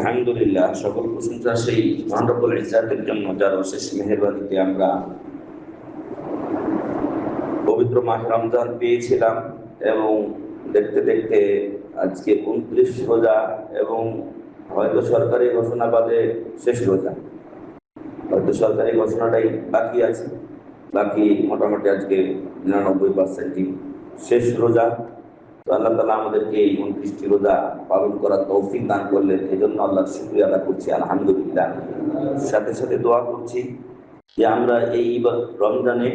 আলহামদুলিল্লাহ, সকল প্রশংসা সেই মহানরবুল ইজাতের জন্য যার অশেষ মেহরবানিতে আমরা পবিত্র মাস রমজান পেয়েছিলাম এবং দেখতে দেখতে আজকে উনত্রিশ রোজা এবং হয়তো সরকারি ঘোষণা বাদে শেষ রোজা। হয়তো সরকারি ঘোষণাটাই বাকি আছে। বাকি মোটামুটি আজকে নিরানব্বই পার্সেন্টই শেষ রোজা। আল্লাহ তালা আমাদেরকে এই উনত্রিশটি রোজা পালন করার তৌফিক দান করলেন। এই জন্য আল্লাহর শুক্রিয়া আদা করছি, আলহামদুলিল্লাহ। সাথে সাথে দোয়া করছি যে আমরা এই রমজানে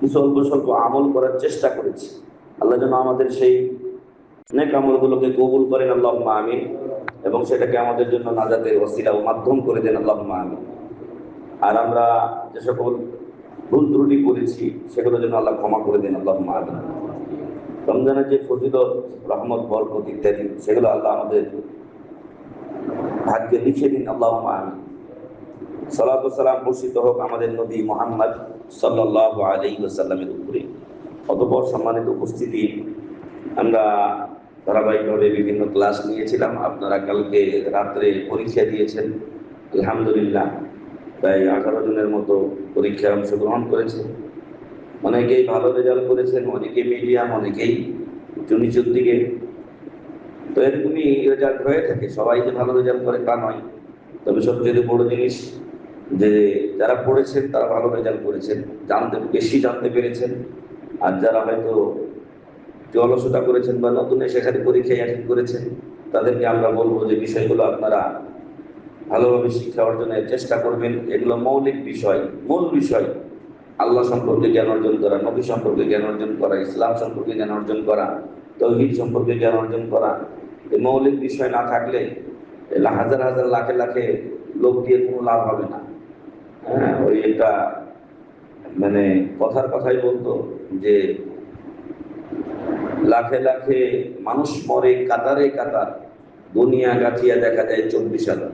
কিছু অল্প স্বল্প আমল করার চেষ্টা করেছি। আল্লাহ যেন আমাদের সেই নেক আমলগুলোকে কবুল করেন আল্লাহ আমিন, এবং সেটাকে আমাদের জন্য নাজাতের ওসিলা ও মাধ্যম করে দেন আল্লাহ আমিন। আর আমরা যে সকল ভুল ত্রুটি করেছি, সেগুলো যেন আল্লাহ ক্ষমা করে দেন আল্লাহ আমিন। রমজানের যে ফজিলত রহমত, বরকত ইত্যাদি, সেগুলো আল্লাহ আমাদের ভাগ্যে লিখে দিন। আল্লাহ আমিন। সালাত সালাম বর্ষিত হোক আমাদের নবী মোহাম্মদ সাল্লাহ আলী সাল্লামের উপরে। অতপর সম্মানিত উপস্থিতি, আমরা ধারাবাহিকভাবে বিভিন্ন ক্লাস নিয়েছিলাম। আপনারা কালকে রাত্রে পরীক্ষা দিয়েছেন। আলহামদুলিল্লাহ, প্রায় আঠারো জনের মতো পরীক্ষায় অংশগ্রহণ করেছে। অনেকেই ভালো রেজাল্ট করেছেন অনেকে মিডিয়াম অনেকেই একটু নিচুর দিকে। তো এরকমই রেজাল্ট হয়ে থাকে, সবাই যে ভালো রেজাল্ট করে তা নয়। তবে সবচেয়ে বড় জিনিস যে যারা পড়েছেন, তারা ভালো রেজাল্ট করেছেন, জানতে, বেশি জানতে পেরেছেন। আর যারা হয়তো অলসতা করেছেন বা নতুন এসে খালি পরীক্ষায় অ্যাটেন্ড করেছেন, তাদেরকে আমরা বলব যে বিষয়গুলো আপনারা ভালোভাবে শিক্ষা অর্জনের চেষ্টা করবেন। এগুলো মৌলিক বিষয়, মূল বিষয়। আল্লাহ সম্পর্কে জ্ঞান অর্জন করা, নবী সম্পর্কে জ্ঞান অর্জন করা, ইসলাম সম্পর্কে জ্ঞান অর্জন করা, তৌহিদ সম্পর্কে জ্ঞান অর্জন করা। এই মৌলিক বিষয় না থাকলে হাজার হাজার, লাখে লাখে লোক দিয়ে কোনো লাভ হবে না। হ্যাঁ ওই একটা মানে কথার কথাই বলতো যে, লাখে লাখে মানুষ মরে কাতারে কাতার, দুনিয়া গাছিয়া দেখা যায় চব্বিশ হাজার।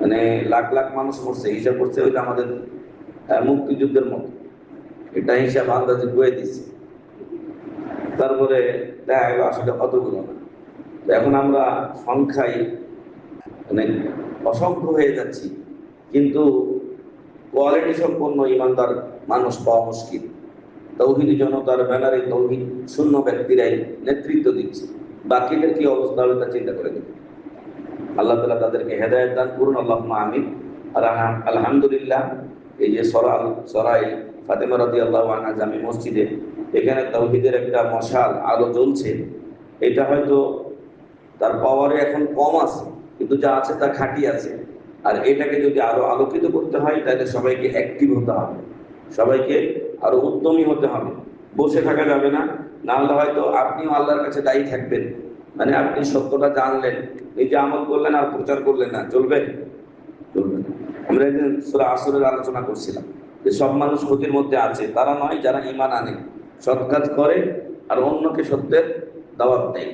মানে লাখ লাখ মানুষ মরছে, হিসাব করছে ওইটা আমাদের মুক্তিযুদ্ধের মতো। এটা হিসাব আন্দাজে বয়ে দিচ্ছে তারপরে দেখা গেল আসলে কতগুলো। না এখন আমরা সংখ্যায় মানে অসংখ্য হয়ে যাচ্ছি, কিন্তু কোয়ালিটি সম্পন্ন ইমানদার মানুষ পাওয়া মুশকিল। তৌহিদি জনতার ব্যানারে তৌহিদ শূন্য ব্যক্তিরাই নেতৃত্ব দিচ্ছে। বাকিদের কি অবস্থা হবে তা চিন্তা করে দেখুন। আল্লাহ তালা তাদেরকে হেদায়ত দান করুন আল্লাহ আমিন। আর আলহামদুলিল্লাহ, এই যে সরাল সরাই ফাতেমা রদি আল্লাহ আনা জামি মসজিদে, এখানে তৌহিদের একটা মশাল আলো জ্বলছে। এটা হয়তো তার পাওয়ারে এখন কম আছে, কিন্তু যা আছে তা খাঁটি আছে। আর এটাকে যদি আরও আলোকিত করতে হয়, তাহলে সবাইকে অ্যাক্টিভ হতে হবে। সবাইকে আরও উদ্যমী হতে হবে। বসে থাকা যাবে না। না হলে হয়তো আপনিও আল্লাহর কাছে দায়ী থাকবেন। মানে আপনি সত্যটা জানলেন। নিজে আমল করলেন আর প্রচার করলেন না চলবে চলবে আমরা একদিন আসরের আলোচনা করছিলাম। সব মানুষ ক্ষতির মধ্যে আছে, তারা নয়, যারা ইমান আনে। সৎ কাজ করে আর অন্যকে সত্যের দাওয়াত দেয়।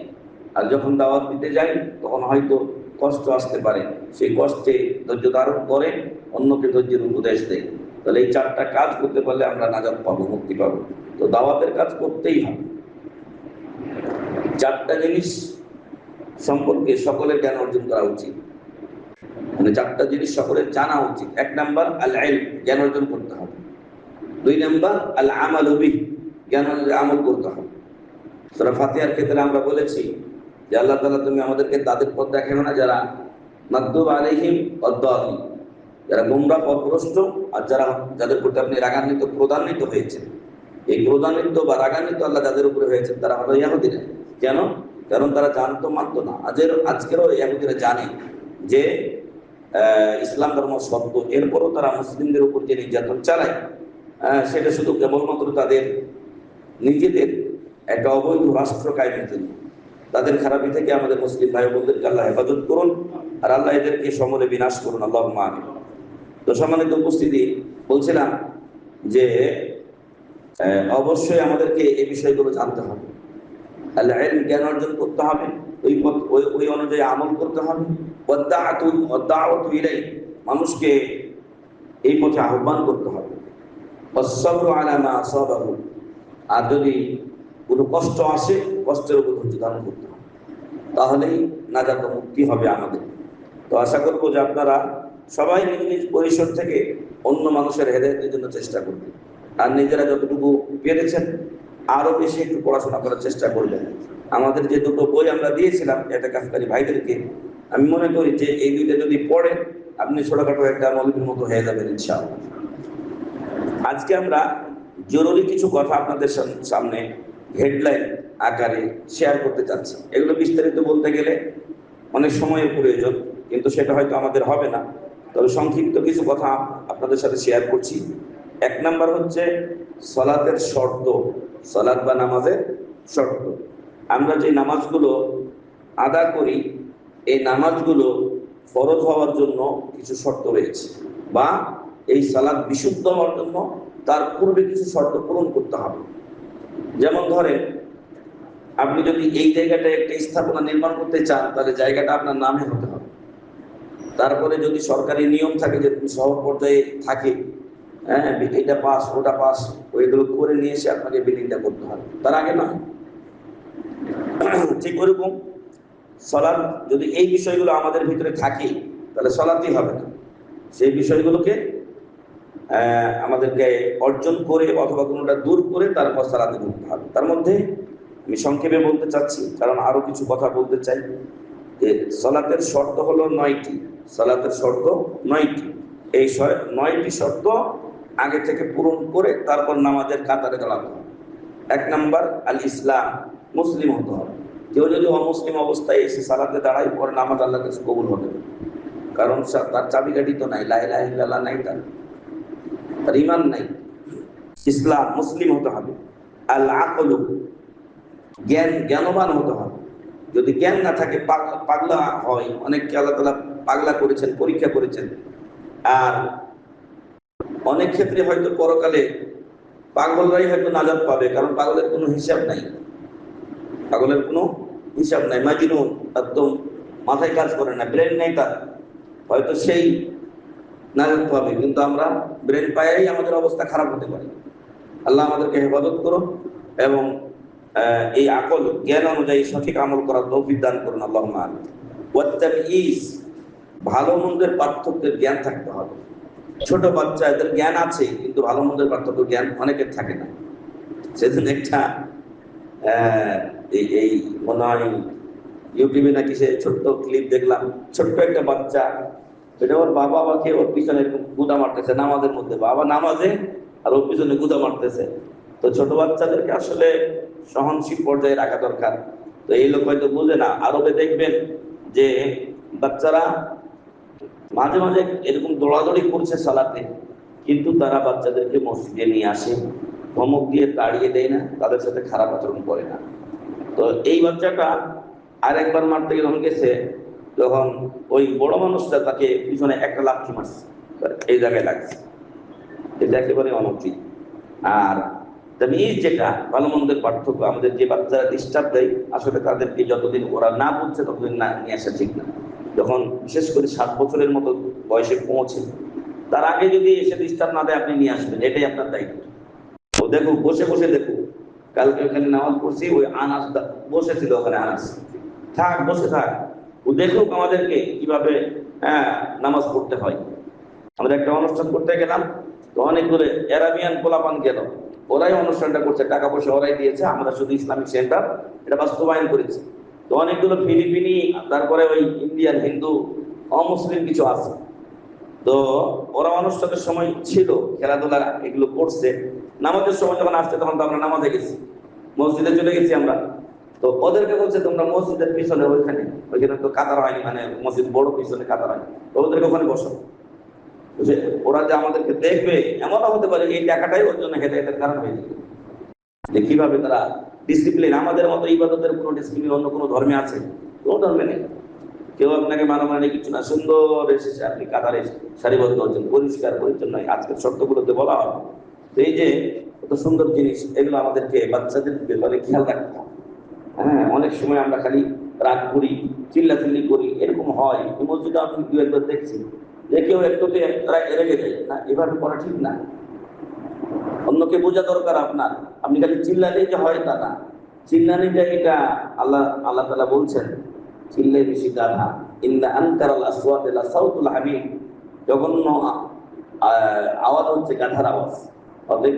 আর যখন দাওয়াত দিতে যায়, তখন হয়তো কষ্ট আসতে পারে। সেই কষ্টে ধৈর্য ধারণ করে, অন্যকে ধৈর্যের উপদেশ দেয়। তাহলে এই চারটা কাজ করতে পারলে আমরা নাজাত পাবো, মুক্তি পাবো। তো দাওয়াতের কাজ করতেই হবে। চারটা জিনিস সম্পর্কে সকলের জ্ঞান অর্জন করা উচিত। মানে চারটা জিনিস সকলের জানা উচিত। এক নাম্বার আল ইলম জ্ঞান অর্জন করতে হবে। দুই নাম্বার আল আমাল বিহ, জ্ঞান আমল করতে হবে। সূরা ফাতিহার ক্ষেত্রে আমরা বলেছি যে আল্লাহ তাআলা তুমি আমাদেরকে তাদের পথ দেখাবে না, যারা মাকদুব আলাইহিম অদ্দালিন যারা গোমরা পথভ্রষ্ট আর যারা যাদের প্রতি আপনি রাগান্বিত, ক্রোধান্বিত হয়েছেন। এই ক্রোধান্বিত বা রাগান্বিত আল্লাহ যাদের উপরে হয়েছে তারা হলো ইয়াহুদিরা। কেন? কারণ তারা জানতো মানতো না। আজের, আজকেরও ইয়াহুদিরা জানে যে ইসলাম ধর্ম সত্য। এরপরও তারা মুসলিমদের উপর যে নির্যাতন চালায় সেটা শুধু কেবলমাত্র তাদের নিজেদের একটা অবৈধ রাষ্ট্র কায়েমের জন্য। তাদের খারাপি থেকে আমাদের মুসলিম ভাই বোনদেরকে আল্লাহ হেফাজত করুন, আর আল্লাহ এদেরকে সমরে বিনাশ করুন আল্লাহ আমিন। তো সম্মানিত উপস্থিতি, বলছিলাম যে অবশ্যই আমাদেরকে এই বিষয়গুলো জানতে হবে। আল্লাহ জ্ঞান অর্জন করতে হবে। ওই ওই অনুযায়ী আমল করতে হবে। ইলাই মানুষকে এই পথে আহ্বান করতে হবে। আর যদি কোনো কষ্ট আসে, কষ্টের উপর ধৈর্য ধারণ করতে হবে। তাহলেই নাজাত মুক্তি হবে আমাদের। তো আশা করব যে আপনারা সবাই নিজ নিজ পরিসর থেকে অন্য মানুষের হেদায়তের জন্য চেষ্টা করবেন। আর নিজেরা যতটুকু পেরেছেন আরও বেশি একটু পড়াশোনা করার চেষ্টা করবেন। আমাদের যে দুটো বই আমরা দিয়েছিলাম, এটা কাজকারী ভাইদেরকে, আমি মনে করি যে এই দুইটা যদি পড়েন, আপনি ছোটখাটো একটা মৌলবীর মতো হয়ে যাবেন ইনশাআল্লাহ। আজকে আমরা জরুরি কিছু কথা আপনাদের সাম- সামনে হেডলাইন আকারে শেয়ার করতে চাচ্ছি। এগুলো বিস্তারিত বলতে গেলে অনেক সময়ের প্রয়োজন, কিন্তু সেটা হয়তো আমাদের হবে না। তবে সংক্ষিপ্ত কিছু কথা আপনাদের সাথে শেয়ার করছি। এক নাম্বার হচ্ছে, সলাতের শর্ত সলাৎ বা নামাজের শর্ত আমরা যে নামাজগুলো আদা করি, এই নামাজগুলো ফরজ হওয়ার জন্য কিছু শর্ত রয়েছে বা এই সালাদ বিশুদ্ধ হওয়ার জন্য তার পূর্বে কিছু শর্ত পূরণ করতে হবে। যেমন ধরেন, আপনি যদি এই জায়গাটায় একটা স্থাপনা নির্মাণ করতে চান, তাহলে জায়গাটা আপনার নামে হতে হবে। তারপরে যদি সরকারি নিয়ম থাকে যে শহর পর্যায়ে থাকে হ্যাঁ এটা পাস, ওটা পাস, ওইগুলো করে নিয়ে এসে আপনাকে বিল্ডিংটা করতে হবে। তার আগে নয়। ঠিক ওরকম সলাদ যদি এই বিষয়গুলো আমাদের ভিতরে থাকে, তাহলে সলাতই হবে না। সেই বিষয়গুলোকে আমাদেরকে অর্জন করে অথবা কোনোটা দূর করে তারপর সালাতে ঢুকতে হবে। তার মধ্যে আমি সংক্ষেপে বলতে চাচ্ছি, কারণ আরও কিছু কথা বলতে চাই। যে সলাতের শর্ত হলো নয়টি। সলাতের শর্ত নয়টি। এই নয়টি শর্ত আগে থেকে পূরণ করে তারপর নামাজের কাতারে দাঁড়াতে হবে এক নাম্বার আল ইসলাম মুসলিম হতে হবে। কেউ যদি অমুসলিম অবস্থায় এসে সালাতে দাঁড়ায়, পরে নামাজ আল্লাহ কাছে কবুল হবে। কারণ তার চাবিকাঠি তো নাই ইল্লাল্লাহ নাই তার। তার ইমান নাই। ইসলাম, মুসলিম হতে হবে। আল আকলু জ্ঞান, জ্ঞানবান হতে হবে। যদি জ্ঞান না থাকে পাগ- পাগলা হয়। অনেককে আল্লাহ তালা পাগলা করেছেন, পরীক্ষা করেছেন। আর অনেক ক্ষেত্রে হয়তো পরকালে পাগলরাই হয়তো নাজাদ পাবে, কারণ পাগলের কোনো হিসাব নাই। পাগলের কোনো হিসাব নাই। মাজনুন, একদম মাথায় কাজ করে না ব্রেন নেই তার। হয়তো সেই নাজাদ পাবে, কিন্তু আমরা ব্রেন পায়াই আমাদের অবস্থা খারাপ হতে পারে। আল্লাহ আমাদেরকে হেফাজত করুন এবং এই আকল, জ্ঞান অনুযায়ী সঠিক আমল করার তৌফিক দান করুন আল্লাহ ইস ভালো মন্দের পার্থক্যের জ্ঞান থাকতে হবে। ছোট বাচ্চা, এদের জ্ঞান আছে, কিন্তু ভালো মন্দের পার্থক্য জ্ঞান অনেকের থাকে না। সেদিন একটা এই এই মনে হয় ইউটিউবে নাকি সে ছোট্ট ক্লিপ দেখলাম, ছোট্ট একটা বাচ্চা এটা ওর বাবা বাকে ওর পিছনে গুদা মারতেছে, নামাজের মধ্যে। বাবা নামাজে আর ওর পিছনে গুদা মারতেছে। তো ছোট বাচ্চাদেরকে আসলে সহনশীল পর্যায়ে রাখা দরকার। তো এই লোক হয়তো বুঝে না। আরবে দেখবেন যে বাচ্চারা মাঝে মাঝে এরকম দৌড়াদৌড়ি করছে সালাতে, কিন্তু তারা বাচ্চাদেরকে মসজিদে নিয়ে আসে, ধমক দিয়ে তাড়িয়ে দেয় না, তাদের সাথে খারাপ আচরণ করে না। তো এই বাচ্চাটা আরেকবার মারতে যখন গেছে তখন ওই বড় মানুষটা তাকে পিছনে একটা লাঠি মারছে, এই জায়গায় লাগছে। এটা একেবারে অনুচিত আর তামিজ যেটা ভালো মন্দের পার্থক্য, আমাদের যে বাচ্চারা ডিস্টার্ব দেয়, আসলে তাদেরকে যতদিন ওরা না বুঝছে, ততদিন না নিয়ে আসা ঠিক না। যখন বিশেষ করে সাত বছরের মতো বয়সে পৌঁছে, তার আগে যদি এসে ডিস্টার্ব না দেয়, আপনি নিয়ে আসবেন। এটাই আপনার দায়িত্ব। ও দেখো, বসে বসে দেখো। কালকে ওখানে নামাজ পড়ছি, ওই আনাস বসেছিল ওখানে আনাস। থাক, বসে থাক। ও দেখুক আমাদেরকে কীভাবে হ্যাঁ নামাজ পড়তে হয়। আমরা একটা অনুষ্ঠান করতে গেলাম, তো অনেকগুলো অ্যারাবিয়ান পোলাপান গেল। ওরাই অনুষ্ঠানটা করছে, টাকা পয়সা ওরাই দিয়েছে, আমরা শুধু ইসলামিক সেন্টার, এটা বাস্তবায়ন করেছি। তো অনেকগুলো ফিলিপিনি, তারপরে ওই ইন্ডিয়ান, হিন্দু, অমুসলিম কিছু আছে। তো ওরা অনুষ্ঠানের সময় ছিল, খেলাধুলা এগুলো করছে। নামাজের সময় যখন আসছে তখন তো আমরা নামাজে গেছি। মসজিদে চলে গেছি আমরা। তো ওদেরকে বলছে, তোমরা মসজিদের পিছনে ওইখানে ওইখানে তো কাতার হয়নি মানে মসজিদ বড় পিছনে কাতার হয়নি। তো ওদেরকে ওখানে বসো। ওরা যে আমাদেরকে দেখবে, এমনও হতে পারে, এই টাকাটাই ওর জন্য হেদায়তের কারণ হয়ে যাবে। যে কীভাবে তারা ডিসিপ্লিন আমাদের মতো ইবাদতের কোনো ডিসিপ্লিন অন্য কোনো ধর্মে আছে? কোনো ধর্মে নেই। কেউ আপনাকে মানামানি কিছু না, সুন্দর এসেছে, আপনি কাতারে সারিবদ্ধ হচ্ছেন, পরিষ্কার, পরিচ্ছন্ন আজকের শর্তগুলোতে বলা হয়। তো এই যে কত সুন্দর জিনিস, এগুলো আমাদেরকে বাচ্চাদের ব্যাপারে খেয়াল রাখতে হ্যাঁ অনেক সময় আমরা খালি রাগ করি, চিল্লাচিল্লি করি, এরকম হয়। মসজিদে আমি দু একবার দেখছি যে কেউ একটুতে রেগে যায়। না, এভাবে করা ঠিক না। অন্যকে বোঝা দরকার আপনার। আপনি খালি চিল্লালেই যে হয় তা না। চিল্লানি যে এটা আল্লাহ আল্লাহ তালা বলছেন, চিল্লে বেশি গাধা। ইন্না আনকারাল আসওয়াত লা সাউতুল হামিদ। জঘন্য আওয়াজ হচ্ছে গাধার আওয়াজ। অতএব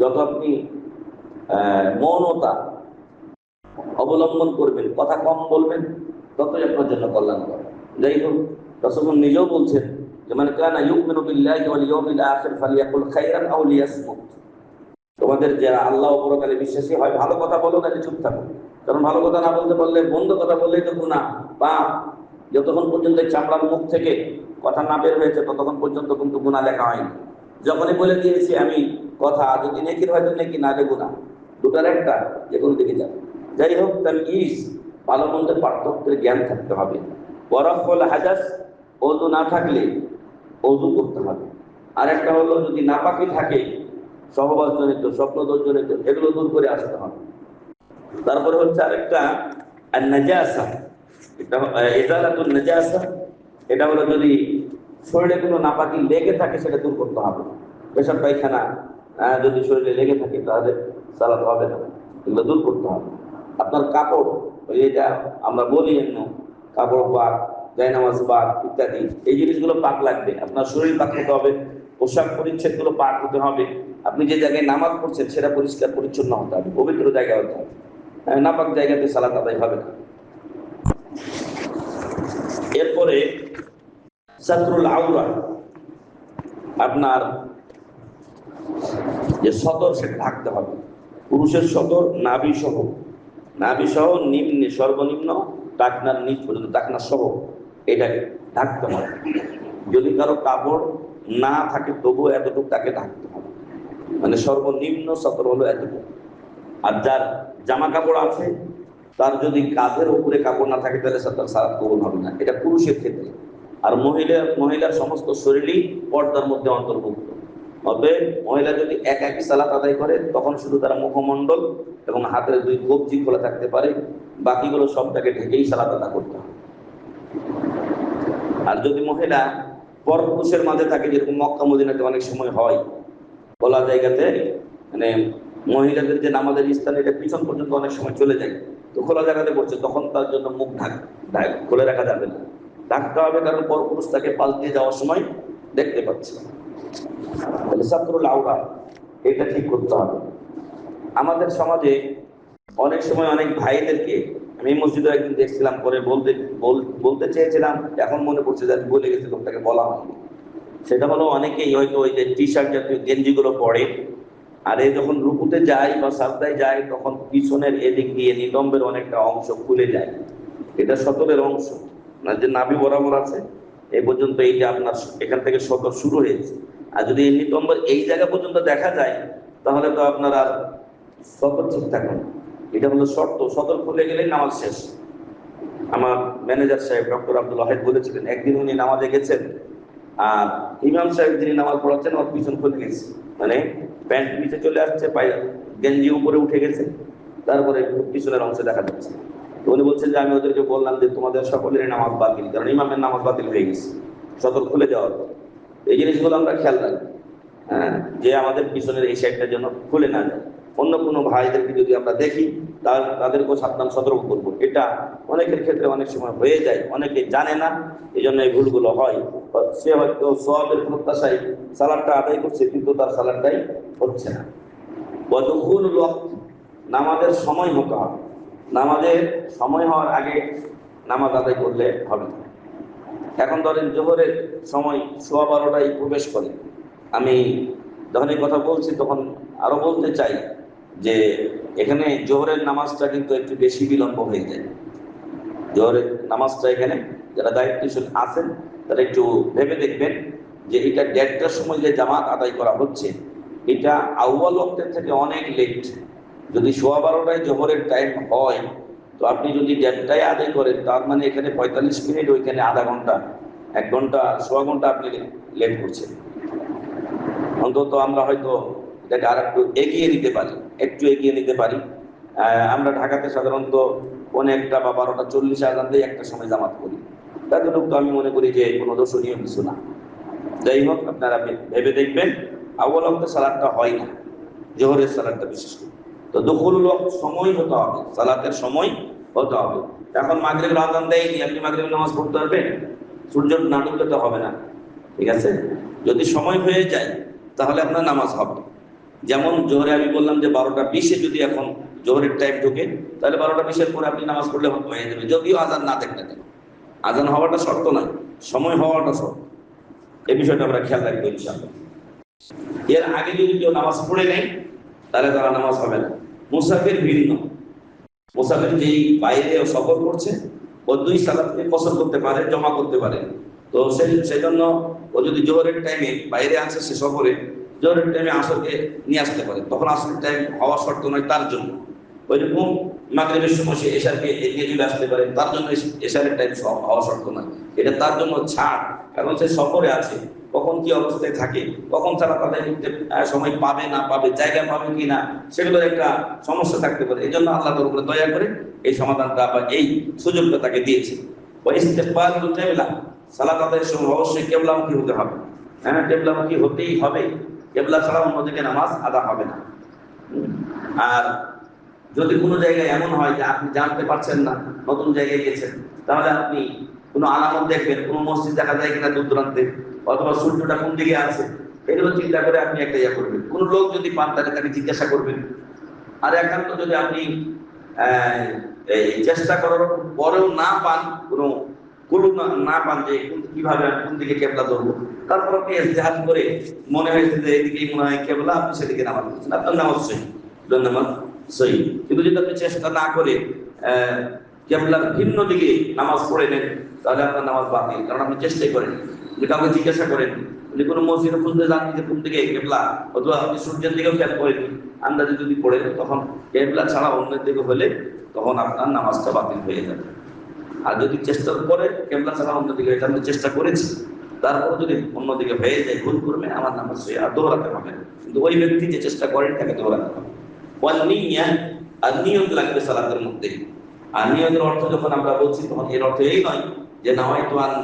যত আপনি মৌনতা অবলম্বন করবেন, কথা কম বলবেন, ততই আপনার জন্য কল্যাণকর। যাই হোক রসুল নিজেও বলছেন যে মানে কানা ইউমিনু বিল্লাহি ওয়াল ইয়াউমিল আখির ফালিয়াকুল খাইরান আও লিয়াসমুত। তোমাদের যারা আল্লাহ পরকালে বিশ্বাসী হয়, ভালো কথা বলো নাকি চুপ থাকো। কারণ ভালো কথা না বলতে পারলে, বন্ধ কথা বললেই তো গুণা বা যতক্ষণ পর্যন্ত চামড়ার মুখ থেকে কথা না বের হয়েছে, ততক্ষণ পর্যন্ত কিন্তু গুণা লেখা হয়নি। যখনই বলে দিয়েছি আমি, কথা যদি নেকির হয়তো নেকি না লে গুণা দুটার একটা, যে কোনো দিকে যাবে। যাই হোক তার ইস ভালো মন্দের পার্থক্যের জ্ঞান থাকতে হবে। বরফ হল হাজাস অজু না থাকলে অজু করতে হবে। আর একটা হলো, যদি নাপাকি থাকে সহবাস জনিত স্বপ্নদোষ জনিত, এগুলো দূর করে আসতে হবে। তারপরে হচ্ছে আরেকটা আর নাজাসা এটা এজালাতুল নাজাসা। এটা হলো যদি শরীরে কোনো নাপাকি লেগে থাকে, সেটা দূর করতে হবে। পেশাব পায়খানা যদি শরীরে লেগে থাকে, তাহলে সালাত হবে না। এগুলো দূর করতে হবে। আপনার কাপড় এটা আমরা বলি এমন কাপড় পাক, জায়নামাজ পাক, ইত্যাদি, এই জিনিসগুলো পাক লাগবে। আপনার শরীর পাক হতে হবে, পোশাক পরিচ্ছেদগুলো পাক হতে হবে। আপনি যে জায়গায় নামাজ পড়ছেন, সেটা পরিষ্কার, পরিচ্ছন্ন হতে হবে, পবিত্র জায়গা হতে হবে। নাপাক জায়গাতে সালাত আদায় হবে না। এরপরে সাতরুল আউরা আপনার যে সদর, সেটা ঢাকতে হবে। পুরুষের সদর নাভি সহ নাভি সহ নিম্নে, সর্বনিম্ন টাকনার নিচ পর্যন্ত টাকনা সহ এটাকে ঢাকতে হবে। যদি কারও কাপড় না থাকে, তবুও এতটুকু তাকে ঢাকতে মানে সর্বনিম্ন সতর হলো এতটুকু। আর যার জামা কাপড় আছে, তার যদি কাঁধের উপরে কাপড় না থাকে, তাহলে তার সারাত কবুল হবে না। এটা পুরুষের ক্ষেত্রে। আর মহিলা, মহিলার সমস্ত শরীরই পর্দার মধ্যে অন্তর্ভুক্ত। অতএব মহিলা যদি এক একই সালাত আদায় করে, তখন শুধু তার মুখমণ্ডল এবং হাতের দুই কবজি খোলা থাকতে পারে। বাকিগুলো সবটাকে ঢেকেই সালাত আদা করতে হবে। আর যদি মহিলা পরপুরুষের মাঝে থাকে, যেরকম মক্কা মদিনাতে অনেক সময় হয় খোলা জায়গাতে মানে মহিলাদের যে নামাজের স্থান, এটা পিছন পর্যন্ত অনেক সময় চলে যায়। তো খোলা জায়গাতে পড়ছে তখন তার জন্য মুখ ঢাক খুলে রাখা যাবে না। ঢাকতে হবে কারণ পরপুরুষ তাকে পাশ দিয়ে যাওয়ার সময় দেখতে পাচ্ছে। এটা ঠিক করতে হবে। আমাদের সমাজে অনেক সময় অনেক ভাইদেরকে, আমি মসজিদে একদিন দেখছিলাম, পরে বলতে, বল- বলতে চেয়েছিলাম, এখন মনে পড়ছে যে বলে গেছি, লোকটাকে বলা হয়নি। সেটা হলো অনেকেই হয়তো ওই যে টি শার্ট জাতীয় গেঞ্জিগুলো পরে। আর এই যখন রুকুতে যায় বা সাজদায় যায়, তখন পিছনের এদিক দিয়ে নিতম্বের অনেকটা অংশ খুলে যায়। এটা সতরের অংশ। না, যে নাভি বরাবর আছে এই পর্যন্ত এইটা আপনার এখান থেকে সতর শুরু হয়েছে। আর যদি এই নিতম্বর এই জায়গা পর্যন্ত দেখা যায়, তাহলে তো আপনার আর সতর ঠিক থাকবে। এটা হলো শর্ত। সতর খুলে গেলে নামাজ শেষ। আমার ম্যানেজার সাহেব ডক্টর আব্দুল ওয়াহেদ বলেছিলেন, একদিন উনি নামাজে গেছেন আর ইমাম সাহেব যিনি নামাজ পড়াচ্ছেন, ওর পিছন খুলে গেছে। মানে প্যান্ট নিচে চলে আসছে গেঞ্জি উপরে উঠে গেছে, তারপরে পিছনের অংশে দেখা যাচ্ছে। উনি বলছেন যে, আমি ওদেরকে বললাম যে, তোমাদের সকলেরই নামাজ বাতিল, কারণ ইমামের নামাজ বাতিল হয়ে গেছে, সতর্ক খুলে যাওয়ার। এই জিনিসগুলো আমরা খেয়াল রাখি হ্যাঁ যে আমাদের পিছনের এই সাইডটা যেন খুলে না যায়। অন্য কোনো ভাইদেরকে যদি আমরা দেখি তার, তাদেরকেও সাবধান, সতর্ক করব। এটা অনেকের ক্ষেত্রে অনেক সময় হয়ে যায়। অনেকে জানে না এই জন্য এই ভুলগুলো হয়। সে হয়তো সবের প্রত্যাশায় সালাদটা আদায় করছে, কিন্তু তার সালাদটাই হচ্ছে না। বদকুল নামাজের সময় হতে হবে। নামাজের সময় হওয়ার আগে নামাজ আদায় করলে হবে না। এখন ধরেন জোহরের সময় সোয়া বারোটায় প্রবেশ করে। আমি যখন এই কথা বলছি, তখন আরও বলতে চাই। যে এখানে জোহরের নামাজটা কিন্তু একটু বেশি বিলম্ব হয়ে যায়। জোহরের নামাজটা এখানে যারা দায়িত্বশীল আছেন, তারা একটু ভেবে দেখবেন যে এটা দেড়টার সময় যে জামাত আদায় করা হচ্ছে, এটা আউ্বাল ওক্তের থেকে অনেক লেট যদি সোয়া বারোটায় জোহরের টাইম হয়, তো আপনি যদি দেড়টায় আদায় করেন, তার মানে এখানে পঁয়তাল্লিশ মিনিট, ওইখানে আধা ঘণ্টা, এক ঘণ্টা, সোয়া ঘণ্টা আপনি লেট করছেন। অন্তত আমরা হয়তো এটাকে আর একটু এগিয়ে নিতে পারি। একটু এগিয়ে নিতে পারি। আমরা ঢাকাতে সাধারণত পৌনে একটা বা বারোটা চল্লিশ আজান দিয়ে একটা সময় জামাত করি। এতটুকু তো আমি মনে করি যে কোনো দর্শনীয় কিছু না। যাই হোক, আপনারা ভেবে দেখবেন আউ্বাল সালাদটা হয় না। জোহরের সালাদটা বিশেষ করে। তো দখল সময় হতে হবে, সালাতের সময় হতে হবে। এখন মাগরিব আজান দেয়নি, আপনি মাগরিব নামাজ পড়তে পারবেন? সূর্য না ডুবলে তো হবে না। ঠিক আছে? যদি সময় হয়ে যায়, তাহলে আপনার নামাজ হবে। যেমন জোহরে আমি বললাম যে বারোটা বিশে যদি এখন জোহরের টাইম ঢোকে, তাহলে বারোটা বিশের পরে আপনি নামাজ পড়লে হয়ে যাবে। যদিও আজান না দেখ না কেন। আজান হওয়াটা শর্ত নয়, সময় হওয়াটা শর্ত। এই বিষয়টা আমরা খেয়াল রাখব ইনশাআল্লাহ। এর আগে যদি কেউ নামাজ পড়ে নেয়, তাহলে তারা নামাজ হবে না। মুসাফির ভিন্ন। মুসাফির যেই বাইরে সফর করছে, ও দুই সালাতকে কসর করতে পারে, জমা করতে পারে। তো সেই সেই জন্য ও যদি জোহরের টাইমে বাইরে আছে সে সফরে জোহরের টাইমে আসরকে নিয়ে আসতে পারে। তখন আসরের টাইম হওয়া শর্ত নয় তার জন্য। ওইরকম মাগরিবের সময় সে এশারকে এগিয়ে চলে আসতে পারে, তার জন্য এশ- এশারের টাইম হওয়া শর্ত নয়। এটা তার জন্য ছাড়। কারণ সে সফরে আছে। কখন কি অবস্থায় থাকে, কখন তারা তাদের সময় পাবে, না পাবে, জায়গা পাবে কি না সেগুলোর একটা সমস্যা থাকতে পারে। এই জন্য আল্লাহ তোর দয়া করে এই সমাধানটা বা এই সুযোগটা তাকে দিয়েছে। সালাত আদায়ের সময় অবশ্যই কেবলামুখী হতে হবে। হ্যাঁ কেবলামুখী হতেই হবে। কেবলা ছাড়া অন্যদিকে নামাজ আদা হবে না। আর যদি কোনো জায়গায় এমন হয় যে আপনি জানতে পারছেন না, নতুন জায়গায় গেছেন, তাহলে আপনি কোনো আলামত দেখবেন, কোনো মসজিদ দেখা যায় কিনা দূর দূরান্তে, অথবা সূর্যটা কোন দিকে আছে, এগুলো চিন্তা করে আপনি একটা ইয়ে করবেন। কোনো লোক যদি পান তাহলে তাকে জিজ্ঞাসা করবেন। আর একান্ত যদি আপনি চেষ্টা করার পরেও না পান, কোনো কুলু না- না পান যে কীভাবে আমি কোন দিকে কেবলা ধরবো? তারপর আপনি ইজতেহাদ করে মনে হয়েছে যে এদিকেই মনে হয় কেবলা, আপনি সেদিকে নামাজ পড়ছেন। আপনার নামাজ সহি। আপনার নামাজ সহি। কিন্তু যদি আপনি চেষ্টা না করে কেবলার ভিন্ন দিকে নামাজ পড়ে নেন, তাহলে আপনার নামাজ বাতিল। কারণ আপনি চেষ্টাই করেন যে কাউকে জিজ্ঞাসা করেন যদি কোনো মসজিদে খুঁজতে যান যে কোন দিকে কেবলা? অথবা আপনি সূর্যের দিকেও খেয়াল করেন আন্দাজে যদি পড়েন, তখন কেবলা ছাড়া অন্যের দিকে হলে তখন আপনার নামাজটা বাতিল হয়ে যাবে। আর যদি চেষ্টার পরে কেবলা ছাড়া অন্যদিকে যায়, আমি চেষ্টা করেছি তারপর যদি অন্যদিকে হয়ে যায় ভুল করবে আমার নামাজ সে আর দৌড়াতে হবে কিন্তু ওই ব্যক্তি যে চেষ্টা করেন তাকে দৌড়াতে হবে। ওয়াল নিয়া আর নিয়ত লাগবে সালাতের মধ্যে। আর নিয়তের অর্থ যখন আমরা বলছি তখন এর অর্থ এই নয় যে নামাই তো আন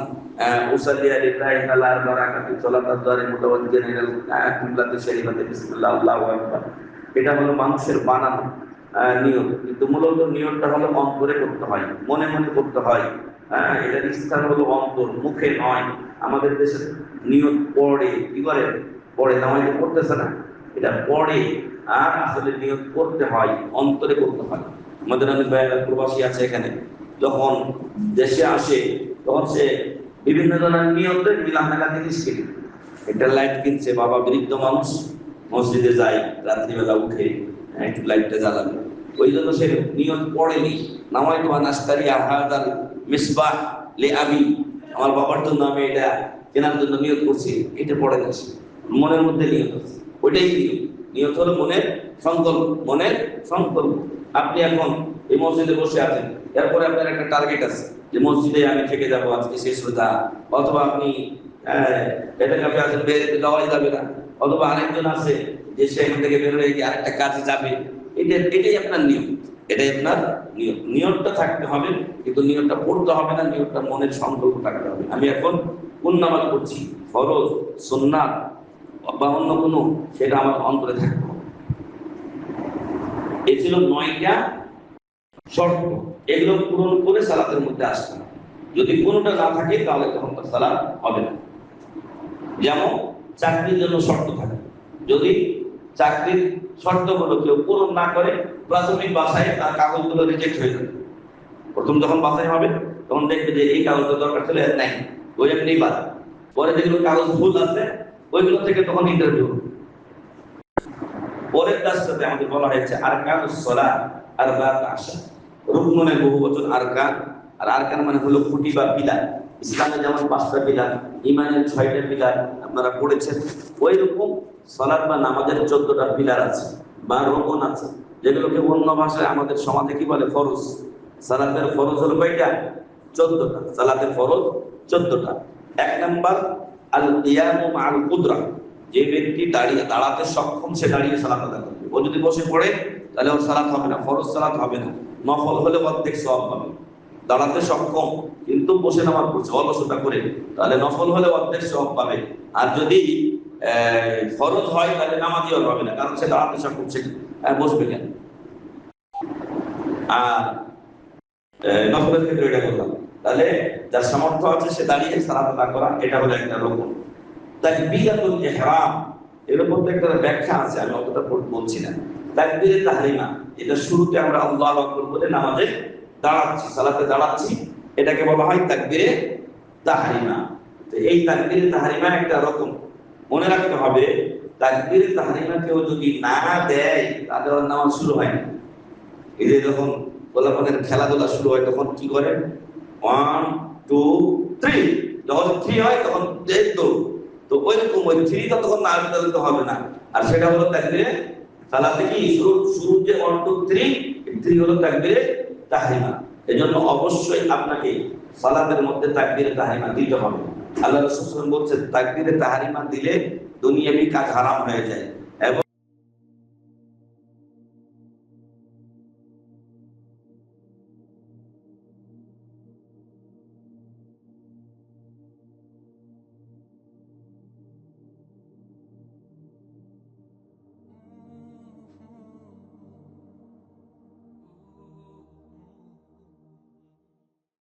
উসাল্লি আলিল্লাহি তাআলা আর বারাকাতু সালাতাত দারে মুতাওয়াজ্জিহান কিবলাতি শরীফাতি বিসমিল্লাহ আল্লাহু আকবার। এটা হলো মানুষের বানানো। নিয়ত কিন্তু মূলত নিয়তটা হলো অন্তরে করতে হয়, মনে মনে করতে হয়। হ্যাঁ এটার স্থান হলো অন্তর, মুখে নয়। আমাদের দেশে নিয়ত পড়ে কি করে পড়ে নামাইতে করতেছে না। এটা পড়ে, আর আসলে নিয়ত করতে হয়, অন্তরে করতে হয়। আমাদের অনেক প্রবাসী আছে এখানে। যখন দেশে আসে, তখন সে বিভিন্ন ধরনের নিয়তে মিলাম মেলা জিনিস কিনে একটা লাইট কিনছে, বাবা বৃদ্ধ মানুষ, মসজিদে যায়, রাত্রিবেলা উঠে, একটু লাইটটা জ্বালাবে ওই জন্য সে নিয়ত পড়েনি। নামাই তো নাস্তারি আহাদার মিসবাহ লে আমি আমার বাবার জন্য আমি এটা কেনার জন্য নিয়ত করছি, এটা পড়ে গেছে। মনের মধ্যে নিয়ত ওইটাই নিয়ত নিয়ত হলো মনের সংকল্প মনের সংকল্প। আপনি এখন এই মসজিদে বসে আছেন, এরপরে আপনার একটা টার্গেট আছে যে মসজিদে আমি থেকে যাব আজকে শেষ রোজা অথবা আপনি এটা কাপে আছেন, বের যাওয়াই যাবে না। অথবা আরেকজন আছে যে সেখান থেকে বের হয়ে গিয়ে আরেকটা কাজে যাবে। এটা, এটাই আপনার নিয়ম। এটাই আপনার নিয়ম। নিয়মটা থাকতে হবে, কিন্তু নিয়মটা পড়তে হবে না, নিয়মটা মনের সংকল্প থাকতে হবে। আমি এখন কোন নামাজ পড়ছি? ফরজ, সুন্নাত, বা অন্য কোনো? সেটা আমার অন্তরে থাকতে হবে। এই ছিল নয়টা শর্ত। এগুলো পূরণ করে সালাতের মধ্যে আসতে হবে। যদি কোনোটা না থাকে, তাহলে তখন সালাত হবে না। যেমন, চাকরির জন্য শর্ত থাকে। যদি চাকরির শর্তগুলো কেউ পূরণ না করে প্রাথমিক বাসায় তার কাগজগুলো রিজেক্ট হয়ে যাবে। প্রথম যখন বাসায় হবে, তখন দেখবে যে এই কাগজটা দরকার ছিল নাই। ওই এমনি বাদ। পরে যেগুলো কাগজ ভুল আছে, ওইগুলো থেকে তখন ইন্টারভিউ পরের কাজটাতে আমাদের বলা হয়েছে আর কান সলা আর বা আশা। রুকমনের বহু বচন আরকান। আর আরকান মানে হলো খুঁটি বা পিলার ইসলামে যেমন পাঁচটা পিলার ইমানের ছয়টা পিলার আপনারা পড়েছেন ওই রকম সলাদ বা নামাজের চোদ্দটা পিলার আছে বা রোকন আছে, যেগুলোকে অন্য ভাষায় আমাদের সমাজে কি বলে? ফরজ। সালাতের ফরজ হলো কয়টা? চোদ্দটা। সালাতের ফরজ চোদ্দটা। এক নম্বর আল কিয়ামু মাআল কুদরা। যে ব্যক্তি দাঁড়িয়ে, দাঁড়াতে সক্ষম, সে দাঁড়িয়ে সালাত আদায় করবে। ও যদি বসে পড়ে, তাহলে ওর সালাত হবে না, ফরজ সালাত হবে না। নফল হলে অর্ধেক সব পাবে। দাঁড়াতে সক্ষম, কিন্তু বসে নামাজ পড়ছে, অলসতা করে, তাহলে নফল হলে অর্ধেক সব পাবে। আর যদি ফরজ হয় তাহলে নামাজিও হবে না, কারণ সে দাঁড়াতে সক্ষম সে বসবে কেন? আর নফলের ক্ষেত্রে এটা করলাম। তাহলে যার সামর্থ্য আছে সে দাঁড়িয়ে সালাত আদা করা, এটা হলো একটা রকম। তাকবীরাতুল ইহরাম, এর উপর তো একটা ব্যাখ্যা আছে, আমি অতটা বলছি না। তাকবীরে তাহরিমা, এটা শুরুতে আমরা আল্লাহু আকবার বলে নামাজে দাঁড়াচ্ছি, সালাতে দাঁড়াচ্ছি। এটাকে বলা হয় তাকবীরে তাহরিমা। তো এই তাকবীরে তাহরিমা একটা রকম। মনে রাখতে হবে, তাকবীরে তাহরিমা কেউ যদি না দেয়, তাহলে ওর নামাজ শুরু হয় না। এই যে যখন গোলাপানের খেলাধুলা শুরু হয়, তখন কি করে? ওয়ান টু থ্রি যখন থ্রি হয়, তখন দেড় দৌড়। তো ওই রকম ওই থ্রিটা তখন না দিতে হবে না। আর সেটা হলো তাকবিরে সালাতে কি? শুরু শুরু যে ওয়ান টু থ্রি থ্রি হলো তাকবিরে তাহরিমা। এজন্য অবশ্যই আপনাকে সালাতের মধ্যে তাকবিরে তাহরিমা দিতে হবে। আল্লাহ রাসূল সাল্লাল্লাহু আলাইহি ওয়াসাল্লাম বলছেন তাকবিরে তাহরিমা দিলে দুনিয়াবি কাজ হারাম হয়ে যায়